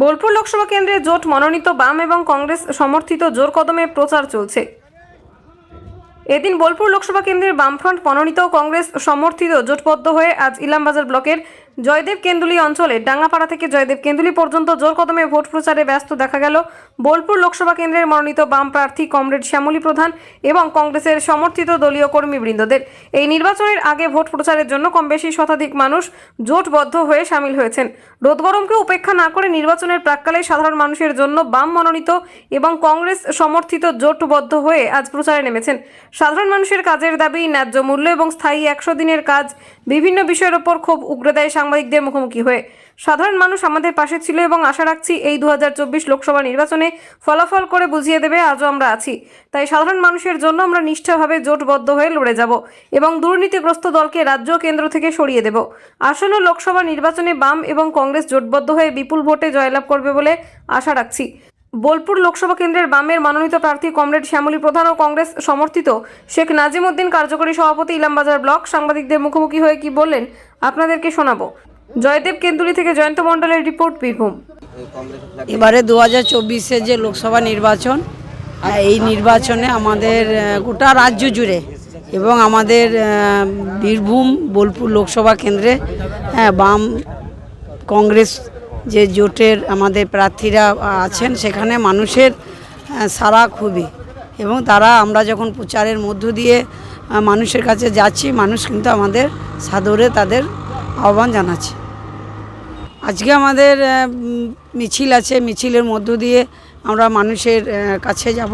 বোলপুর লোকসভা কেন্দ্রে জোট মনোনীত বাম এবং কংগ্রেস সমর্থিত জোর কদমে প্রচার চলছে। এদিন বোলপুর লোকসভা কেন্দ্রের বামফ্রন্ট মনোনীত কংগ্রেস সমর্থিত জোটবদ্ধ হয়ে আজ ইলামবাজার ব্লকের জয়দেব কেন্দুলি অঞ্চলে ডাঙ্গাপাড়া থেকে জয়দেব কেন্দুলি পর্যন্ত জোর কদমে ভোট প্রচারে ব্যস্ত দেখা গেল। বোলপুর লোকসভা কেন্দ্রের মনোনীত বাম প্রার্থী কমরেড শ্যামলী প্রধান এবং কংগ্রেসের সমর্থিত দলীয় কর্মীবৃন্দদের। এই নির্বাচনের আগে ভোট প্রচারের জন্য কম বেশি শতাধিক মানুষ জোটবদ্ধ হয়ে সামিল হয়েছেন। রোদ গরমকে উপেক্ষা না করে নির্বাচনের প্রাককালে সাধারণ মানুষের জন্য বাম মনোনীত এবং কংগ্রেস সমর্থিত জোটবদ্ধ হয়ে আজ প্রচারে নেমেছেন। সাধারণ মানুষের কাজের দাবি, ন্যায্য মূল্য এবং স্থায়ী একশো দিনের কাজ বিভিন্ন বিষয়ের ওপর ক্ষোভ উগরে দেয় সাংবাদিকদের মুখোমুখি হয়ে। সাধারণ মানুষ আমাদের পাশে ছিল এবং আশা রাখছি এই দুহাজার চব্বিশ লোকসভা নির্বাচনে ফলাফল করে বুঝিয়ে দেবে আজও আমরা আছি। তাই সাধারণ মানুষের জন্য আমরা নিষ্ঠাভাবে জোটবদ্ধ হয়ে লড়ে যাব এবং দুর্নীতিগ্রস্ত দলকে রাজ্য কেন্দ্র থেকে সরিয়ে দেব। আসন্ন লোকসভা নির্বাচনে বাম এবং কংগ্রেস জোটবদ্ধ হয়ে বিপুল ভোটে জয়লাভ করবে বলে আশা রাখছি। বোলপুর লোকসভা কেন্দ্রের বামের মনোনীত প্রার্থী কমরেড শ্যামলী প্রধান ও কংগ্রেস সমর্থিত শেখ নাজিম উদ্দিন কার্যকরী সভাপতি ইলামবাজার ব্লক সাংবাদিকদের মুখোমুখি হয়ে কি বললেন আপনাদেরকে শোনাবো। জয়দেব কেন্দুলি থেকে জয়ন্ত মণ্ডলের রিপোর্ট বীরভূম। এবারে দু হাজার চব্বিশে যে লোকসভা নির্বাচন এই নির্বাচনে আমাদের গোটা রাজ্য জুড়ে এবং আমাদের বীরভূম বোলপুর লোকসভা কেন্দ্রে হ্যাঁ, বাম কংগ্রেস যে জোটের আমাদের প্রার্থীরা আছেন সেখানে মানুষের সারা খুবই। এবং তারা আমরা যখন প্রচারের মধ্য দিয়ে মানুষের কাছে যাচ্ছি, মানুষ কিন্তু আমাদের সাদরে তাদের আহ্বান জানাচ্ছে। আজকে আমাদের মিছিল আছে, মিছিলের মধ্য দিয়ে আমরা মানুষের কাছে যাব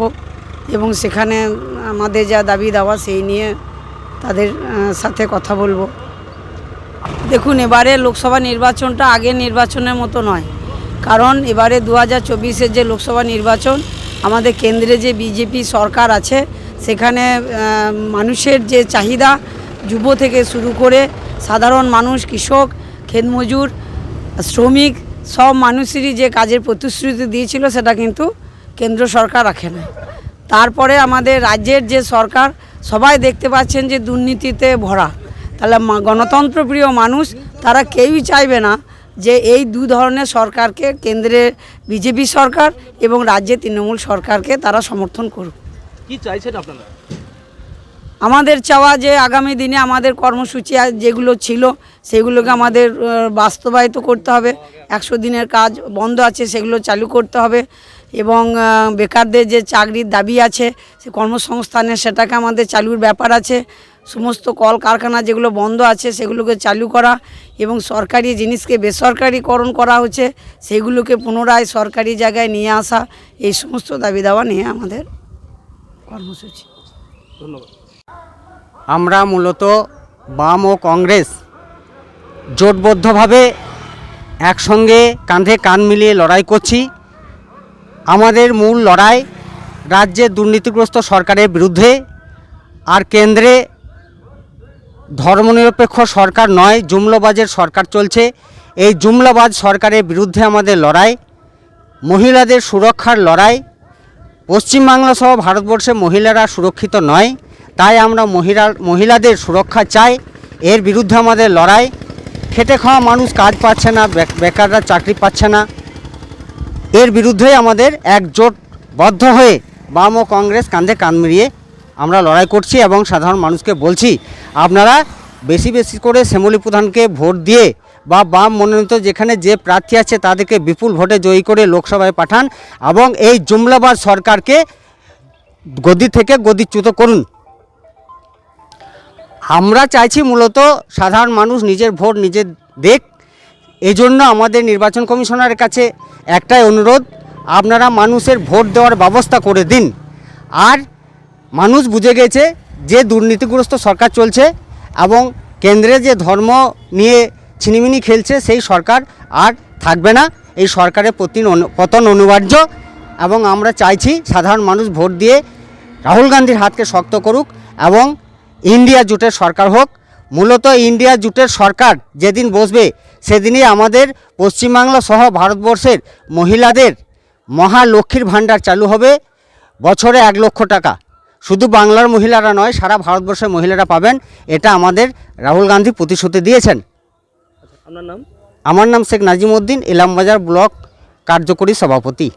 এবং সেখানে আমাদের যা দাবি দাওয়া সেই নিয়ে তাদের সাথে কথা বলব। দেখুন, এবারে লোকসভা নির্বাচনটা আগের নির্বাচনের মতো নয়, কারণ এবারে দু হাজার যে লোকসভা নির্বাচন আমাদের কেন্দ্রে যে বিজেপি সরকার আছে, সেখানে মানুষের যে চাহিদা যুব থেকে শুরু করে সাধারণ মানুষ, কৃষক ক্ষেতমজুর শ্রমিক, সব মানুষেরই যে কাজের প্রতিশ্রুতি দিয়েছিল, সেটা কিন্তু কেন্দ্র সরকার রাখে না তারপরে আমাদের রাজ্যের যে সরকার, সবাই দেখতে পাচ্ছেন যে দুর্নীতিতে ভরা। তাহলে গণতন্ত্রপ্রিয় মানুষ, তারা কেউই চাইবে না যে এই দু ধরনের সরকারকে কেন্দ্রে বিজেপি সরকার এবং রাজ্যে তৃণমূল সরকারকে তারা সমর্থন করুক। কি চাইছেন আপনারা? আমাদের চাওয়া যে আগামী দিনে আমাদের কর্মসূচি যেগুলো ছিল সেগুলোকে আমাদের বাস্তবায়িত করতে হবে। একশো দিনের কাজ বন্ধ আছে সেগুলো চালু করতে হবে এবং বেকারদের যে চাকরির দাবি আছে সে কর্মসংস্থানের সেটাকে আমাদের চালুর ব্যাপার আছে। সমস্ত কল কারখানা যেগুলো বন্ধ আছে সেগুলোকে চালু করা এবং সরকারি জিনিসকে বেসরকারিকরণ করা হচ্ছে, সেগুলোকে পুনরায় সরকারি জায়গায় নিয়ে আসা, এই সমস্ত দাবি দাওয়া নিয়ে আমাদের কর্মসূচি। আমরা মূলত বাম ও কংগ্রেস জোটবদ্ধভাবে একসঙ্গে কাঁধে কান মিলিয়ে লড়াই করছি। আমাদের মূল লড়াই রাজ্যের দুর্নীতিগ্রস্ত সরকারের বিরুদ্ধে আর কেন্দ্রে ধর্মনিরপেক্ষ সরকার নয়, জুমলাবাজের সরকার চলছে। এই জুমলাবাজ সরকারের বিরুদ্ধে আমাদের লড়াই, মহিলাদের সুরক্ষার লড়াই। পশ্চিমবাংলা সহ ভারতবর্ষে মহিলারা সুরক্ষিত নয়, তাই আমরা মহিলা, মহিলাদের সুরক্ষা চাই। এর বিরুদ্ধে আমাদের লড়াই। খেটে খাওয়া মানুষ কাজ পাচ্ছে না বেকাররা চাকরি পাচ্ছে না। এর বিরুদ্ধেই আমাদের একজোটবদ্ধ হয়ে বাম ও কংগ্রেস কাঁধে কান মিলিয়ে আমরা লড়াই করছি এবং সাধারণ মানুষকে বলছি, আপনারা বেশি বেশি করে শ্যামলী প্রধানকে ভোট দিয়ে বা বাম মনোনীত যেখানে যে প্রার্থী আছে তাদেরকে বিপুল ভোটে জয়ী করে লোকসভায় পাঠান এবং এই জুমলাবাদ সরকারকে গদি থেকে গদিচ্যুত করুন। আমরা চাইছি মূলত সাধারণ মানুষ নিজের ভোট নিজে দেখ এই জন্য আমাদের নির্বাচন কমিশনারের কাছে একটাই অনুরোধ, আপনারা মানুষের ভোট দেওয়ার ব্যবস্থা করে দিন। আর মানুষ বুঝে গেছে যে দুর্নীতিগ্রস্ত সরকার চলছে এবং কেন্দ্রে যে ধর্ম নিয়ে ছিনিমিনি খেলছে, সেই সরকার আর থাকবে না। এই সরকারের প্রতি পতন অনিবার্য এবং আমরা চাইছি সাধারণ মানুষ ভোট দিয়ে রাহুল গান্ধীর হাতকে শক্ত করুক এবং ইন্ডিয়া জোটের সরকার হোক। মূলত ইন্ডিয়া জোটের সরকার যেদিন বসবে, সেদিনই আমাদের পশ্চিমবাংলা সহ ভারতবর্ষের মহিলাদের মহালক্ষ্মীর ভাণ্ডার চালু হবে। বছরে এক লক্ষ টাকা। শুধু বাংলার মহিলারা নয় সারা ভারতবর্ষের মহিলারা পাবেন। এটা আমাদের রাহুল গান্ধী প্রতিশ্রুতি দিয়েছেন। আপনার নাম? আমার নাম শেখ নাজিম উদ্দিন ইলামবাজার ব্লক কার্যকরী সভাপতি।